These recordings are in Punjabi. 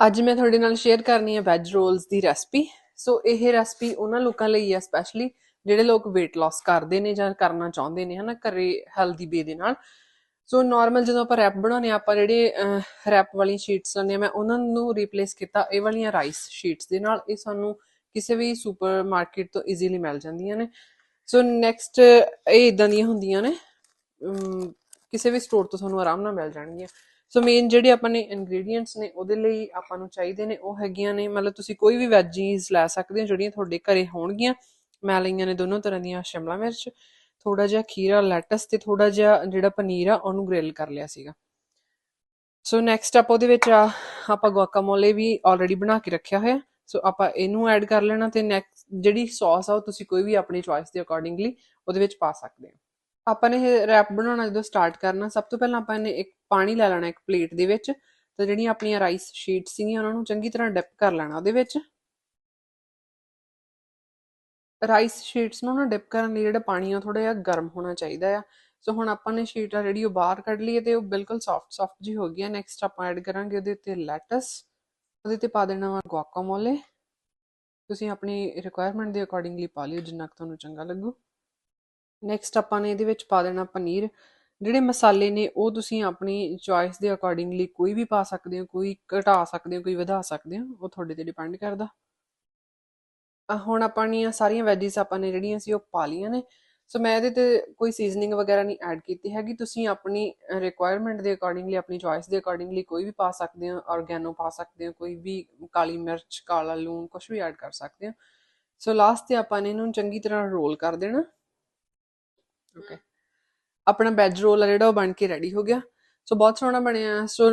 ਅੱਜ ਮੈਂ ਤੁਹਾਡੇ ਨਾਲ ਸ਼ੇਅਰ ਕਰਨੀ ਹੈ ਵੈਜ ਰੋਲਸ ਦੀ ਰੈਸਪੀ ਸੋ ਇਹ ਰੈਸਪੀ ਉਹਨਾਂ ਲੋਕਾਂ ਲਈ ਹੈ ਸਪੈਸ਼ਲੀ ਜਿਹੜੇ ਲੋਕ weight loss ਕਰਦੇ ਨੇ ਜਾਂ ਕਰਨਾ ਚਾਹੁੰਦੇ ਨੇ, ਹਨਾ, ਘਰੇ ਹੈਲਦੀ ਵੇ ਦੇ ਨਾਲ। ਸੋ ਨਾਰਮਲ ਜਦੋਂ ਆਪਾਂ ਰੈਪ ਬਣਾਉਨੇ ਆ ਆਪਾਂ ਜਿਹੜੇ ਰੈਪ ਵਾਲੀਆਂ ਸ਼ੀਟਸ ਲੈਂਦੇ ਆ ਮੈਂ ਉਹਨਾਂ ਨੂੰ ਰਿਪਲੇਸ ਕੀਤਾ, ਇਹ ਵਾਲੀਆਂ ਰਾਈਸ ਸ਼ੀਟਸ ਦੇ ਨਾਲ। ਇਹ ਸਾਨੂੰ ਕਿਸੇ ਵੀ ਸੁਪਰ ਮਾਰਕੀਟ ਤੋਂ ਈਜ਼ੀਲੀ ਮਿਲ ਜਾਂਦੀਆਂ ਨੇ। ਸੋ ਨੈਕਸਟ ਇਹ ਇਦਾਂ ਦੀਆਂ ਹੁੰਦੀਆਂ ਨੇ ਕਿਸੇ ਵੀ ਸਟੋਰ ਤੋਂ ਤੁਹਾਨੂੰ ਆਰਾਮ ਨਾਲ ਮਿਲ ਜਾਣਗੀਆਂ। ਸੋ ਮੇਨ ਜਿਹੜੇ ਆਪਾਂ ਨੇ ਇਨਗਰੀਡੀਅੰਟਸ ਨੇ, ਉਹਦੇ ਲਈ ਆਪਾਂ ਨੂੰ ਚਾਹੀਦੇ ਨੇ ਉਹ ਹੈਗੀਆਂ ਨੇ, ਮਤਲਬ ਤੁਸੀਂ ਕੋਈ ਵੀ ਵੈਜੀਜ਼ ਲੈ ਸਕਦੇ ਹੋ, ਜਿਹੜੀਆਂ ਤੁਹਾਡੇ ਘਰੇ ਹੋਣਗੀਆਂ। ਮੈਂ ਲਈਆਂ ਨੇ ਦੋਨੋਂ ਤਰ੍ਹਾਂ ਦੀਆਂ, ਸ਼ਿਮਲਾ ਮਿਰਚ ਥੋੜਾ ਜਿਹਾ ਖੀਰਾ ਲੈਟਸ ਤੇ ਥੋੜਾ ਜਿਹਾ ਜਿਹੜਾ ਪਨੀਰ ਆ, ਉਹਨੂੰ ਗ੍ਰਿਲ ਕਰ ਲਿਆ ਸੀਗਾ। ਸੋ ਨੈਕਸਟ ਆਪਾਂ ਉਹਦੇ ਵਿੱਚ ਆ, ਆਪਾਂ ਗੁਆਕਾਮੋਲੇ ਵੀ ਆਲਰੇਡੀ ਬਣਾ ਕੇ ਰੱਖਿਆ ਹੋਇਆ। ਸੋ ਆਪਾਂ ਇਹਨੂੰ ਐਡ ਕਰ ਲੈਣਾ ਤੇ ਨੈਕਸਟ ਜਿਹੜੀ ਸੌਸ ਆ, ਉਹ ਤੁਸੀਂ ਕੋਈ ਵੀ ਆਪਣੀ ਚੋਇਸ ਦੇ ਅਕੋਰਡਿੰਗਲੀ ਉਹਦੇ ਵਿੱਚ ਪਾ ਸਕਦੇ ਹੋ। ਆਪਾਂ ਨੇ ਇਹ ਰੈਪ ਬਣਾਉਣਾ ਜਦੋਂ ਸਟਾਰਟ ਕਰਨਾ, ਸਭ ਤੋਂ ਪਹਿਲਾਂ ਆਪਾਂ ਨੇ ਇੱਕ ਪਾਣੀ ਲੈ ਲੈਣਾ ਇੱਕ ਪਲੇਟ ਦੇ ਵਿੱਚ ਤੇ ਜਿਹੜੀਆਂ ਆਪਣੀਆਂ ਰਾਈਸ ਸ਼ੀਟਸ ਸੀਗੀਆਂ, ਉਹਨਾਂ ਨੂੰ ਚੰਗੀ ਤਰ੍ਹਾਂ ਡਿਪ ਕਰ ਲੈਣਾ ਉਹਦੇ ਵਿੱਚ। ਰਾਈਸ ਸ਼ੀਟਸ ਨੂੰ ਨਾ ਡਿਪ ਕਰਨ ਲਈ ਜਿਹੜਾ ਪਾਣੀ ਆ ਥੋੜਾ ਜਿਹਾ ਗਰਮ ਹੋਣਾ ਚਾਹੀਦਾ ਆ। ਸੋ ਹੁਣ ਆਪਾਂ ਨੇ ਸ਼ੀਟ ਆ ਜਿਹੜੀ ਉਹ ਬਾਹਰ ਕੱਢ ਲਈ ਹੈ ਤੇ ਉਹ ਬਿਲਕੁਲ ਸੌਫਟ ਸੌਫਟ ਜੀ ਹੋ ਗਈ ਹੈ ਨੈਕਸਟ ਆਪਾਂ ਐਡ ਕਰਾਂਗੇ ਉਹਦੇ ਉੱਤੇ ਲੈਟਸ ਉਹਦੇ ਤੇ ਪਾ ਦੇਣਾ ਵਾ ਗੁਆਕਾਮੋਲੇ ਤੁਸੀਂ ਆਪਣੀ ਰਿਕੁਆਇਰਮੈਂਟ ਦੇ ਅਕੋਰਡਿੰਗਲੀ ਪਾ ਲਿਓ, ਜਿੰਨਾ ਕੁ ਤੁਹਾਨੂੰ ਚੰਗਾ ਲੱਗੂ। ਨੈਕਸਟ ਆਪਾਂ ਨੇ ਇਹਦੇ ਵਿੱਚ ਪਾ ਦੇਣਾ ਪਨੀਰ। ਜਿਹੜੇ ਮਸਾਲੇ ਨੇ, ਉਹ ਤੁਸੀਂ ਆਪਣੀ ਚੋਇਸ ਦੇ ਅਕੋਰਡਿੰਗਲੀ ਕੋਈ ਵੀ ਪਾ ਸਕਦੇ ਹੋ, ਕੋਈ ਘਟਾ ਸਕਦੇ ਹੋ, ਕੋਈ ਵਧਾ ਸਕਦੇ ਹੋ, ਉਹ ਤੁਹਾਡੇ ਤੇ ਡਿਪੈਂਡ ਕਰਦਾ। ਅਹ ਹੁਣ ਆਪਣੀਆਂ ਸਾਰੀਆਂ ਵੈਜੀਸ ਆਪਾਂ ਨੇ ਜਿਹੜੀਆਂ ਸੀ, ਉਹ ਪਾ ਲੀਆਂ ਨੇ। ਸੋ ਮੈਂ ਇਹਦੇ ਤੇ ਕੋਈ ਸੀਜ਼ਨਿੰਗ ਵਗੈਰਾ ਨਹੀਂ ਐਡ ਕੀਤੀ ਹੈਗੀ। ਤੁਸੀਂ ਆਪਣੀ ਰਿਕੁਆਇਰਮੈਂਟ ਦੇ ਅਕੋਰਡਿੰਗਲੀ ਆਪਣੀ ਚੋਇਸ ਦੇ ਅਕੋਰਡਿੰਗਲੀ ਕੋਈ ਵੀ ਪਾ ਸਕਦੇ ਹੋ ਆਰਗੈਨੋ ਪਾ ਸਕਦੇ ਹੋ, ਕੋਈ ਵੀ ਕਾਲੀ ਮਿਰਚ, ਕਾਲਾ ਲੂਣ ਕੁਝ ਵੀ ਐਡ ਕਰ ਸਕਦੇ ਹੋ। ਸੋ ਲਾਸਟ ਤੇ ਆਪਾਂ ਨੇ ਇਹਨੂੰ ਚੰਗੀ ਤਰ੍ਹਾਂ ਰੋਲ ਕਰ ਦੇਣਾ। ਓਕੇ ਆਪਣਾ ਵੈਜ ਰੋਲ ਆ ਜਿਹੜਾ ਉਹ ਬਣ ਕੇ ਰੈਡੀ ਹੋ ਗਿਆ। ਸੋ ਬਹੁਤ ਸੋਹਣਾ ਬਣਿਆ। ਸੋ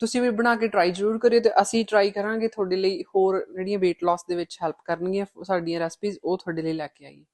ਤੁਸੀਂ ਵੀ ਬਣਾ ਕੇ ਟਰਾਈ ਜ਼ਰੂਰ ਕਰਿਓ ਤੇ ਅਸੀਂ ਟਰਾਈ ਕਰਾਂਗੇ ਤੁਹਾਡੇ ਲਈ ਹੋਰ ਜਿਹੜੀਆਂ weight loss ਦੇ ਵਿੱਚ ਹੈਲਪ ਕਰਨਗੀਆਂ ਸਾਡੀਆਂ ਰੈਸਪੀਜ਼ ਉਹ ਤੁਹਾਡੇ ਲਈ ਲੈ ਕੇ ਆਈਏ।